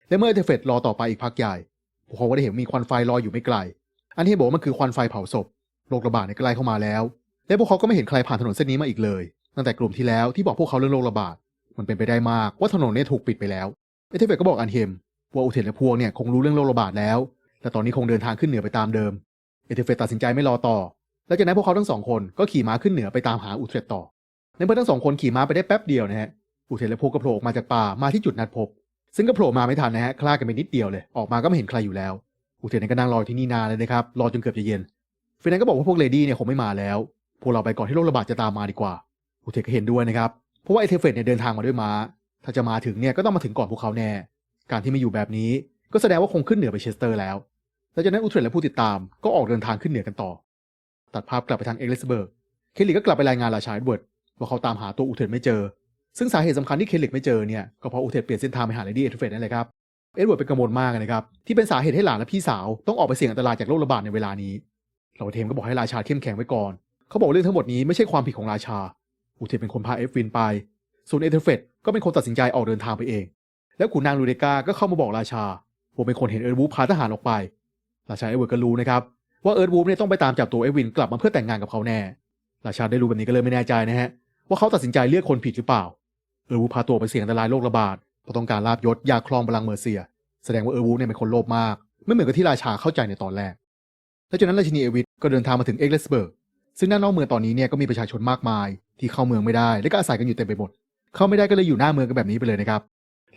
และเมื่อเอเธเฟตรอต่อไปอีกพักใหญ่ พวกเขาก็ได้เห็นมีควันไฟลอยอยู่ไม่ไกล อันเฮมบอกว่ามันคือควันไฟเผาศพ โรคระบาดในใกล้เข้ามาแล้ว และพวกเขาก็ไม่เห็นใครผ่านถนนเส้นนี้มาอีกเลย ตั้งแต่กลุ่มที่แล้วที่บอกพวกเขาเรื่องโรคระบาด มันเป็นไปได้มากว่าถนนเนี่ยถูกปิดไปแล้ว เอเธเฟตก็บอกอันเฮมว่าอุเทนและพวกเนี่ยคงรู้เรื่องโรคระบาดแล้ว และตอนนี้คงเดินทางขึ้นเหนือไปตามเดิม เอเธเฟตตัดสินใจไม่รอต่อ และจากนั้นพวกเขาทั้งสองคนก็ขี่ม้าขึ้นเหนือไปตามหาอุเทนต่อ ในเมื่อทั้งสองคนขี่ม้าไปได้แป๊บเดียวนะฮะ อุเทนและพวกก็โผล่ออกมาจากป่ามาที่จุดนัดพบ ซึ่งก็โผล่มาไม่ทันนะฮะคลาดกันไปนิดเดียวเลย ออกมาก็ไม่เห็นใครอยู่แล้วอุเทนก็นั่งรอที่นี่นานเลยนะครับ รอจนเกือบจะเย็นฟินแลนก็บอกว่าพวกเลดี้เนี่ยคงไม่มาแล้ว พวกเราไปก่อนที่โรคระบาดจะตามมาดีกว่าอุเทกก็เห็นด้วยนะครับ เพราะว่าเอเทเฟตเนี่ยเดินทางมาด้วยม้า ถ้าจะมาถึงเนี่ยก็ต้องมาถึงก่อนพวกเขาแน่ การที่ไม่อยู่แบบนี้ ก็แสดงว่าคงขึ้นเหนือไปเชสเตอร์แล้วหลังจากนั้นอุเทรดและผู้ติดตามก็ออกเดินทางขึ้นเหนือกันต่อ ตัดภาพกลับไปทางเอ็กเลสเบิร์ก เคลลิกก็กลับไปรายงานราชาเอ็ดเวิร์ดว่าเขาตามหาตัวอุเทรดไม่เจอ ซึ่งสาเหตุสำคัญที่เคลลิกไม่เจอเนี่ยก็เพราะอุเทดเปลี่ยนเส้นทางไปหาเลดี้เอเทเฟตนั่นแหละครับเอ็ดเวิร์ดเป็นกังวลมากนะครับที่เป็นสาเหตุให้หลานและพี่สาวต้องออกไปเสี่ยงอันตรายจากโรคระบาดในเวลานี้เราเทมก็บอกให้ราชาเข้มแข็งไว้ก่อน เขาบอกเรื่องทั้งหมดนี้ไม่ใช่ความผิดของราชาอุเทรดเป็นคนพาเอฟวินไป ส่วนเอเทเฟตก็เป็นคนตัดสินใจออกเดินทางไปเอง แล้วขุนนางลูเดกาก็เข้ามาบอกราชาว่าเป็นคนเห็นเอิร์ธวูฟพาทหารออกไป ราชาเอ็ดเวิร์ดก็รู้นะครับว่าเอิร์ธวูฟเนี่ยต้องไปตามจับตัวเอดวินกลับมาเพื่อแต่งงานกับเขาแน่ ราชาได้รู้แบบนี้ก็เลยไม่แน่ใจนะฮะว่าเขาตัดสินใจเลือกคนผิดหรือเปล่าเอร์วูพาตัวไปเสี่ยงอันตรายโรคระบาดเพราะต้องการลาบยศอยากครองบัลลังก์เมอร์เซีย แสดงว่าเอิร์วูเนี่ยเป็นคนโลภมาก ไม่เหมือนกับที่ราชาเข้าใจในตอนแรกและจากนั้นราชินีเอวิทก็เดินทางมาถึงเอ็กเลสเบิร์กซึ่งด้านนอกเมืองตอนนี้เนี่ยก็มีประชาชนมากมาย ที่เข้าเมืองไม่ได้และก็อาศัยกันอยู่เต็มไปหมด เข้าไม่ได้ก็เลยอยู่หน้าเมืองกันแบบนี้ไปเลยนะครับ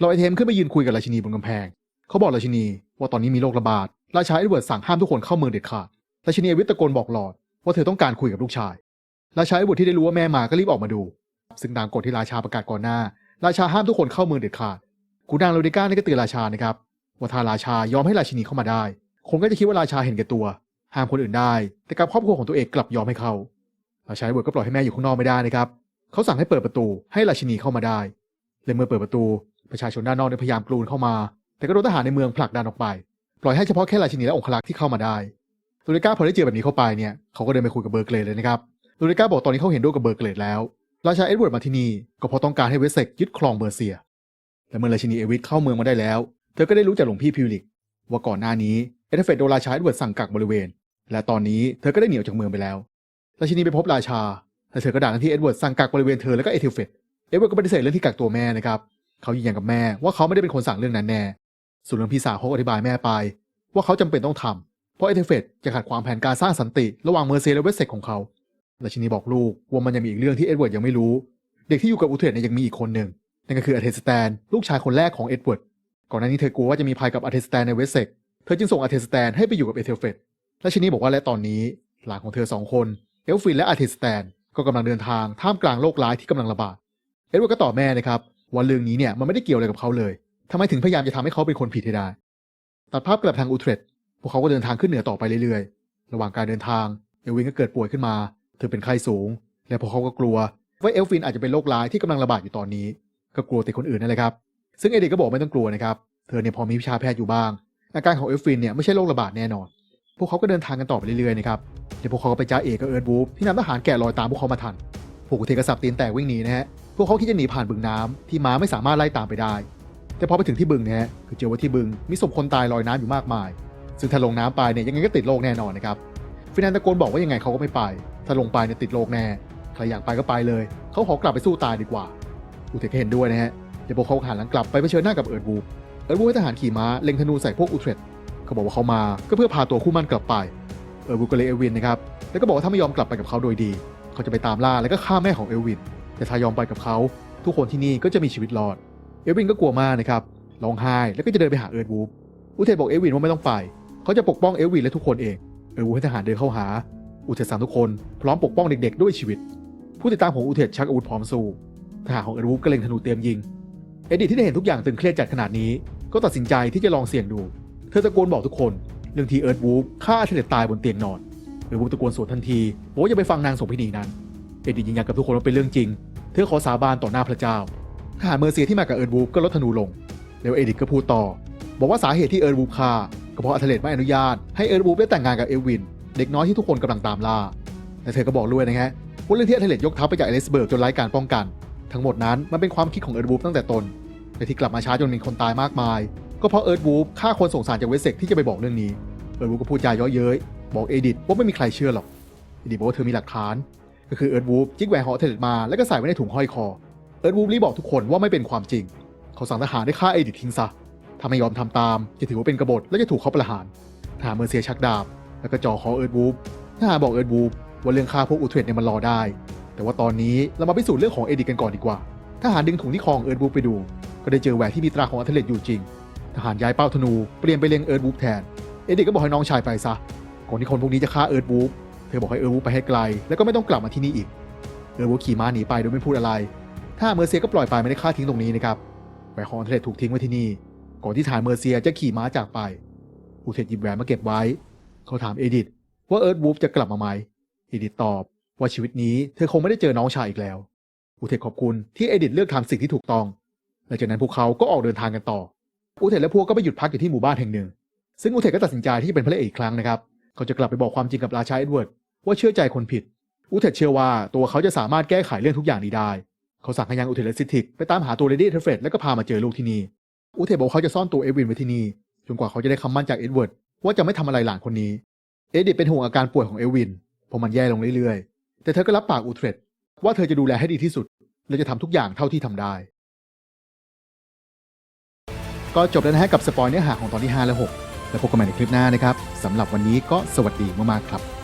เราไอเทมขึ้นไปยืนคุยกับราชินีบนกำแพง เขาบอกราชินีว่าตอนนี้มีโรคระบาด ราชาเอ็ดเวิร์ดสั่งห้ามทุกคนเข้าเมืองเด็ดขาด ราชินีเอวิทตะโกนบอกหลอดว่าเธอต้องการคุยกับลูกชาย ราชาเอ็ดเวิร์ดที่ได้รู้ว่าแม่มาก็รีบออกมาดู ซึ่งตามกฎที่ราชาประกาศก่อนหน้า ราชาห้ามทุกคนเข้าเมืองเด็ดขาดกูนางโรดิก้านี่ก็เตือนราชานะครับว่าถ้าราชายอมให้ราชินีเข้ามาได้ คนก็จะคิดว่าราชาเห็นแก่ตัว ห้ามคนอื่นได้ แต่กับครอบครัวของตัวเองกลับยอมให้เขาราชาเอ็ดเวิร์ดก็ปล่อยให้แม่อยู่ข้างนอกไม่ได้นะครับเขาสั่งให้เปิดประตูให้ราชินีเข้ามาได้เลยเมื่อเปิดประตูประชาชนด้านนอกได้พยายามกรูนเข้ามา แต่ก็โดนทหารในเมืองผลักดันออกไป ปล่อยให้เฉพาะแค่ราชินีและองครักษ์ที่เข้ามาได้ลูริก้าพอได้เจอแบบนี้เข้าไปเนี่ยเขาก็เดินไปคุยกับเบอร์เกลดเลยนะครับลูริก้าบอกตอนนี้เขาเห็นด้วยกับเบอร์เกลดแล้ว ราชาเอ็ดเวิร์ดมาที่นี่ก็เพราะต้องการให้เวสเซกยึดครองเบอร์เซีย แต่เมื่อราชินีเอวิทเข้าเมืองมาได้แล้ว เธอก็ได้รู้จากหลวงพี่พิวลิก ว่าก่อนหน้านี้เอเดเฟตโดนราชาเอ็ดเวิร์ดสั่งกักบริเวณ และตอนนี้เธอก็ได้หนีออกจากเมืองไปแล้ว ราชินีไปพบราชาและเธอก็ด่าทันที่เอ็ดเวิร์ดสั่งกักบริเวณเธอแล้วก็เอทิลเฟตเอ็ดเวิร์ดก็ปฏิเสธเรื่องที่กักตัวแม่นะครับเขายืนยันกับแม่ว่าเขาไม่ได้เป็นคนสั่งเรื่องนั้นแน่ส่วนเรื่องพี่สาวเขาก็อธิบายแม่ไป ว่าเขาจำเป็นต้องทำเพราะเอเทเฟตจะขัดขวางแผนการสร้างสันติระหว่างเมอร์เซียและเวสเซกของเขา ราชินีบอกลูกว่ามันยังมีอีกเรื่องที่เอ็ดเวิร์ดยังไม่รู้ เด็กที่อยู่กับอุเทรดเนี่ยยังมีอีกคนหนึ่งนั่นก็คืออาเทสแตน ลูกชายคนแรกของเอ็ดเวิร์ดก่อนหน้านี้เธอกลัวว่าจะมีภัยกับอาเทสแตนในเวสเซกเธอจึงส่งอาเทสแตนให้ไปอยู่กับเอเทลเฟตราชินีบอกว่าและตอนนี้หลานของเธอสองคนเอลฟินและอาเทสแตนก็กำลังเดินทางท่ามกลางโรคร้ายที่กำลังระบาดเอ็ดเวิร์ดก็ตอบแม่นะครับว่าเรื่องนี้เนี่ยมันไม่ได้เกี่ยวอะไรกับเขาเลยทำไมถึงพยายามจะทำให้เขาเป็นคนผิดให้ได้ ตัดภาพกลับทางอูเทรดพวกเขาก็เดินทางขึ้นเหนือต่อไปเรื่อยๆ ระหว่างการเดินทางเอลวินก็เกิดป่วยขึ้นมา เธอเป็นไข้สูง และพวกเขาก็กลัวว่าเอลฟินอาจจะเป็นโรคร้ายที่กำลังระบาดอยู่ตอนนี้ ก็กลัวติดคนอื่นนั่นแหละครับ ซึ่งเอเด็กก็บอกไม่ต้องกลัวนะครับ เธอเนี่ยพอมีวิชาแพทย์อยู่บ้าง อาการของเอลฟินเนี่ยไม่ใช่โรคระบาดแน่นอน พวกเขาก็เดินทางกันต่อไปเรื่อยๆนะครับเดี๋ยวพวกเขาก็ไปจ้าเอกกับเอิร์ธบูฟที่นำทหารแกะรอยตามพวกเขามาทันพวกอุเทกษัตริย์ตีนแตกวิ่งหนีนะฮะ พวกเขาคิดจะหนีผ่านบึงน้ำที่ม้าไม่สามารถไล่ตามไปได้ แต่พอไปถึงที่บึงเนี่ยฮะคือเจอว่าที่บึงมีศพคนตายลอยน้ำอยู่มากมาย ซึ่งถ้าลงน้ำไปเนี่ยยังไงก็ติดโรคแน่นอนนะครับฟินันตะโกนบอกว่ายังไงเขาก็ไม่ไป ถ้าลงไปเนี่ยติดโรคแน่ ใครอยากไปก็ไปเลย เขาขอกลับไปสู้ตายดีกว่า อุเทกก็เห็นด้วยนะฮะเดี๋ยวพวกเขาหันหลังกลับไปเผชิญหน้ากับเอิร์ธบูฟเอิร์ธบูฟให้ทหารขี่ม้าเล็งธนูใส่พวกอุเทรดเขาบอกว่าเขามาก็เพื่อพาตัวคู่มั่นกลับไป เอิร์ธบูฟก็เลยเอลวินนะครับแล้วก็บอกว่าถ้าไม่ยอมกลับไปกับเขาโดยดี เขาจะไปตามล่าแล้วก็ฆ่าแม่ของเอลวิน แต่ถ้ายอมไปกับเขา ทุกคนที่นี่ก็จะมีชีวิตรอด เอลวินก็กลัวมากนะครับร้องไห้แล้วก็จะเดินไปหาเอิร์ธวูฟอุเทนบอกเอลวินว่าไม่ต้องไป เขาจะปกป้องเอลวินและทุกคนเองเอิร์ธวูฟให้ทหารเดินเข้าหา อุเทนสั่งทุกคนพร้อมปกป้องเด็กๆ ด้วยชีวิต ผู้ติดตามของอุเทนชักอาวุธพร้อมสู้ทหารของเอิร์ธวูฟก็เล็งธนูเตรียมยิง เอ็ดิทที่ได้เห็นทุกอย่างตึงเครียดจัดขนาดนี้ ก็ตัดสินใจที่จะลองเสี่ยงดู เธอตะโกนบอกทุกคนเรื่องที่เอิร์ธวูฟฆ่าเทเลตตายบนเตียงนอนเอิร์ธวูฟตะโกนสวนทันทีบอกว่าอย่าไปฟังนางสมพินีนั้นเอ็ดิทยืนยันกับทุกคนว่าเป็นเรื่องจริง เธอขอสาบานต่อหน้าพระเจ้าทหารเมอร์เซียที่มากับเอิร์ธวูฟก็ลดธนูลง แล้วเอดิทก็พูดต่อ บอกว่าสาเหตุที่เอิร์ธวูฟฆ่าก็เพราะอัธเลตไม่อนุญาตให้เอิร์ธวูฟได้แต่งงานกับเอวิน เด็กน้อยที่ทุกคนกำลังตามล่าและเธอก็บอกด้วยนะฮะว่าเรื่องที่อัธเลตยกทัพไปจากเอลิสเบิร์กจนไร้การป้องกัน ทั้งหมดนั้นมันเป็นความคิดของเอิร์ธวูฟตั้งแต่ตนแต่ที่กลับมาช้าจนมีคนตายมากมาย ก็เพราะเอิร์ธวูฟฆ่าคนสงสารจากเวสเซกที่จะไปบอกเรื่องนี้เอิร์ธวูฟก็พูดจาเย้อเย้ยบอกเอดิทว่าไม่มีใครเชื่อหรอกเอดิทบอกว่าเธอมีหลักฐาน ก็คือเอิร์ธวูฟจิกแหวนของอัธเลตมาแล้วก็ใส่ไว้ในถุงห้อยคอเอิร์ธวูฟรีบบอกทุกคนว่าไม่เป็นความจริง เขาสั่งทหารให้ฆ่าเอดิททิ้งซะถ้าไม่ยอมทำตามจะถือว่าเป็นกบฏและจะถูกเขาประหารทหารเมอร์เซียชักดาบ แล้วก็จ่อคอเอิร์ธวูฟทหารบอกเอิร์ธวูฟว่าเรื่องฆ่าพวกอุเทรดเนี่ยมันรอได้ แต่ว่าตอนนี้เรามาพิสูจน์เรื่องของเอดิกันก่อนดีกว่า ทหารดึงถุงที่คอองเอิร์ธวูฟไปดู ก็ได้เจอแหวนที่มีตราของอัธเลตอยู่จริง ทหารย้ายเป้าธนูเปลี่ยนไปเล็งเอิร์ธวูฟแทน เอดิทก็บอกให้น้องชายไปซะ ก่อนที่คนพวกนี้จะฆ่าเอิร์ธวูฟเธอบอกให้เออร์ดวูฟไปให้ไกล แล้วก็ไม่ต้องกลับมาที่นี่อีก เออร์ดวูฟขี่ม้าหนีไปโดยไม่พูดอะไร ถ้าเมอร์เซียก็ปล่อยไปไม่ได้ฆ่าทิ้งตรงนี้นะครับแหวนของอันเลตถูกทิ้งไว้ที่นี่ ก่อนที่ฐานเมอร์เซียจะขี่ม้าจากไปอูเทดหยิบแหวนมาเก็บไว้ เขาถามเอดิธว่าเอิร์ธวูฟจะกลับมาไหมเอดิธตอบว่าชีวิตนี้เธอคงไม่ได้เจอน้องชายอีกแล้วอูเทดขอบคุณที่เอดิธเลือกทำสิ่งที่ถูกต้องหลังจากนั้นพวกเขาก็ออกเดินทางกันต่ออูเทดและพวกก็ไปหยุดพักอยู่ที่หมู่บ้านแห่งหนึ่ง ซึ่งอูเทดก็ตัดสินใจที่จะเป็นพระเอกอีกครั้งนะครับเขาจะกลับไปบอกความจริงกับราชาเอ็ดเวิร์ดว่าเชื่อใจคนผิดอูเทดเชื่อว่าตัวเขาจะสามารถแก้ไขเรื่องทุกอย่างนี้ได้ เขาสั่งให้ยังอูเทดและซิติกไปตามหาตัวเลดี้เทเฟรดแล้วก็พามาเจอลูกที่นี่อูเทดบอกเขาจะซ่อนตัวเอดวินไว้ที่นี่จนกว่าเขาจะได้คำมั่นจากเอ็ดเวิร์ด ว่าจะไม่ทำอะไรหลานคนนี้ เอดิธเป็นห่วงอาการป่วยของเอลวินเพราะมันแย่ลงเรื่อยๆ แต่เธอก็รับปากอูเทรดว่าเธอจะดูแลให้ดีที่สุด และจะทำทุกอย่างเท่าที่ทำได้ ก็จบแล้วนะฮะกับสปอยเนื้อหาของตอนที่ 5 และ 6 แล้วพบกันใหม่ในคลิปหน้านะครับสำหรับวันนี้ก็สวัสดีมากๆครับ